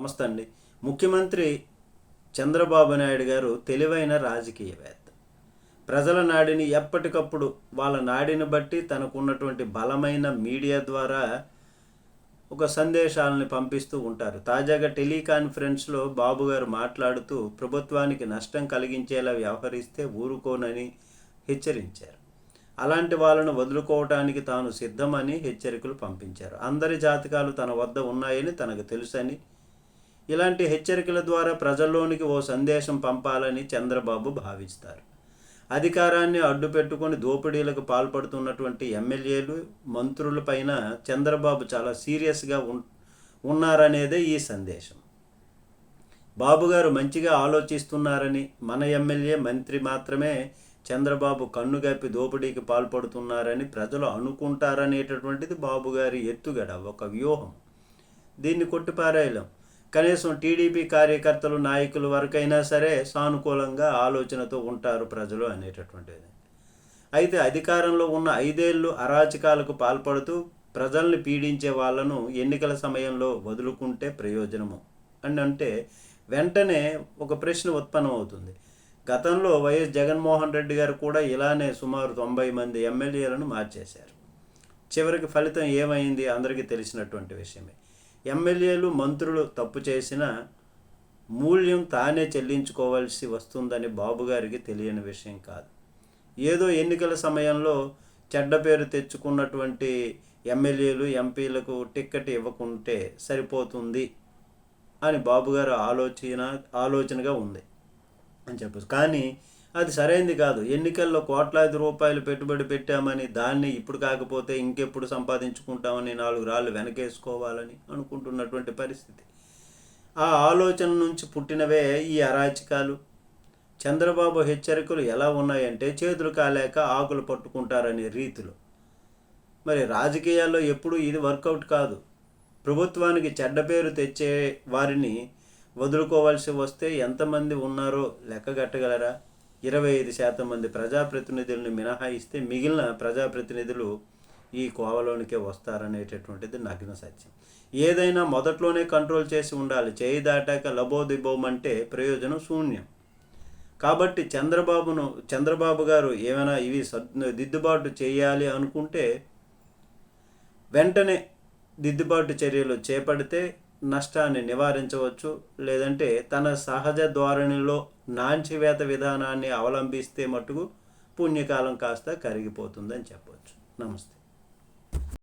నమస్తే అండి. ముఖ్యమంత్రి చంద్రబాబు నాయుడు గారు తెలివైన రాజకీయవేత్త ప్రజల నాడిని ఎప్పటికప్పుడు వాళ్ళ నాడిని బట్టి తనకున్నటువంటి బలమైన మీడియా ద్వారా ఒక సందేశాలని పంపిస్తూ ఉంటారు. తాజాగా టెలికాన్ఫరెన్స్లో బాబు గారు మాట్లాడుతూ ప్రభుత్వానికి నష్టం కలిగించేలా వ్యవహరిస్తే ఊరుకోనని హెచ్చరించారు. అలాంటి వాళ్ళను వదులుకోవటానికి తాను సిద్ధమని హెచ్చరికలు పంపించారు. అందరి జాతకాలు తన వద్ద ఉన్నాయని తనకు తెలుసని ఇలాంటి హెచ్చరికల ద్వారా ప్రజల్లోనికి ఓ సందేశం పంపాలని చంద్రబాబు భావిస్తారు. అధికారాన్ని అడ్డుపెట్టుకొని దోపిడీలకు పాల్పడుతున్నటువంటి ఎమ్మెల్యేలు మంత్రులపైన చంద్రబాబు చాలా సీరియస్గా ఉన్ ఉన్నారనేదే ఈ సందేశం. బాబు గారు మంచిగా ఆలోచిస్తున్నారని మన ఎమ్మెల్యే మంత్రి మాత్రమే చంద్రబాబు కన్నుగప్పి దోపిడీకి పాల్పడుతున్నారని ప్రజలు అనుకుంటారనేటటువంటిది బాబుగారి ఎత్తుగడ ఒక వ్యూహం. దీన్ని కొట్టిపారేయలేం. కనీసం టీడీపీ కార్యకర్తలు నాయకులు వరకైనా సరే సానుకూలంగా ఆలోచనతో ఉంటారు ప్రజలు అనేటటువంటిది. అయితే అధికారంలో ఉన్న ఐదేళ్ళు అరాచకాలకు పాల్పడుతూ ప్రజల్ని పీడించే వాళ్ళను ఎన్నికల సమయంలో వదులుకుంటే ప్రయోజనము అని అంటే వెంటనే ఒక ప్రశ్న ఉత్పన్నం అవుతుంది గతంలో వైఎస్ జగన్మోహన్ రెడ్డి గారు కూడా ఇలానే సుమారు తొంభై మంది ఎమ్మెల్యేలను మార్చేశారు. చివరికి ఫలితం ఏమైంది? అందరికీ తెలిసినటువంటి విషయమే. ఎమ్మెల్యేలు మంత్రులు తప్పు చేసిన మూల్యం తానే చెల్లించుకోవాల్సి వస్తుందని బాబు గారికి తెలియని విషయం కాదు. ఏదో ఎన్నికల సమయంలో చెడ్డ పేరు తెచ్చుకున్నటువంటి ఎమ్మెల్యేలు ఎంపీలకు టిక్కెట్ ఇవ్వకుంటే సరిపోతుంది అని బాబుగారు ఆలోచన ఆలోచనగా ఉంది అని చెప్పచ్చు. కానీ అది సరైంది కాదు. ఎన్నికల్లో కోట్లాది రూపాయలు పెట్టుబడి పెట్టామని దాన్ని ఇప్పుడు కాకపోతే ఇంకెప్పుడు సంపాదించుకుంటామని నాలుగు రాళ్ళు వెనకేసుకోవాలని అనుకుంటున్నటువంటి పరిస్థితి. ఆ ఆలోచన నుంచి పుట్టినవే ఈ అరాచకాలు. చంద్రబాబు హెచ్చరికలు ఎలా ఉన్నాయంటే చేతులు కాలేక ఆకులు పట్టుకుంటారనే రీతిలో. మరి రాజకీయాల్లో ఎప్పుడు ఇది వర్కౌట్ కాదు. ప్రభుత్వానికి చెడ్డ పేరు తెచ్చే వారిని వదులుకోవాల్సి వస్తే ఎంతమంది ఉన్నారో లెక్కగట్టగలరా? ఇరవై ఐదు శాతం మంది ప్రజాప్రతినిధులను మినహాయిస్తే మిగిలిన ప్రజాప్రతినిధులు ఈ కోవలోనికే వస్తారనేటటువంటిది నగ్న సత్యం. ఏదైనా మొదట్లోనే కంట్రోల్ చేసి ఉండాలి. చేయి దాటాక లబోదిబోమంటే ప్రయోజనం శూన్యం. కాబట్టి చంద్రబాబును చంద్రబాబు గారు ఏమైనా ఇవి దిద్దుబాటు చేయాలి అనుకుంటే వెంటనే దిద్దుబాటు చర్యలు చేపడితే నష్టాన్ని నివారించవచ్చు లేదంటే తన సహజ ధోరణిలో నాంచివేత విధానాన్ని అవలంబిస్తే మటుకు పుణ్యకాలం కాస్త కరిగిపోతుందని చెప్పవచ్చు. నమస్తే.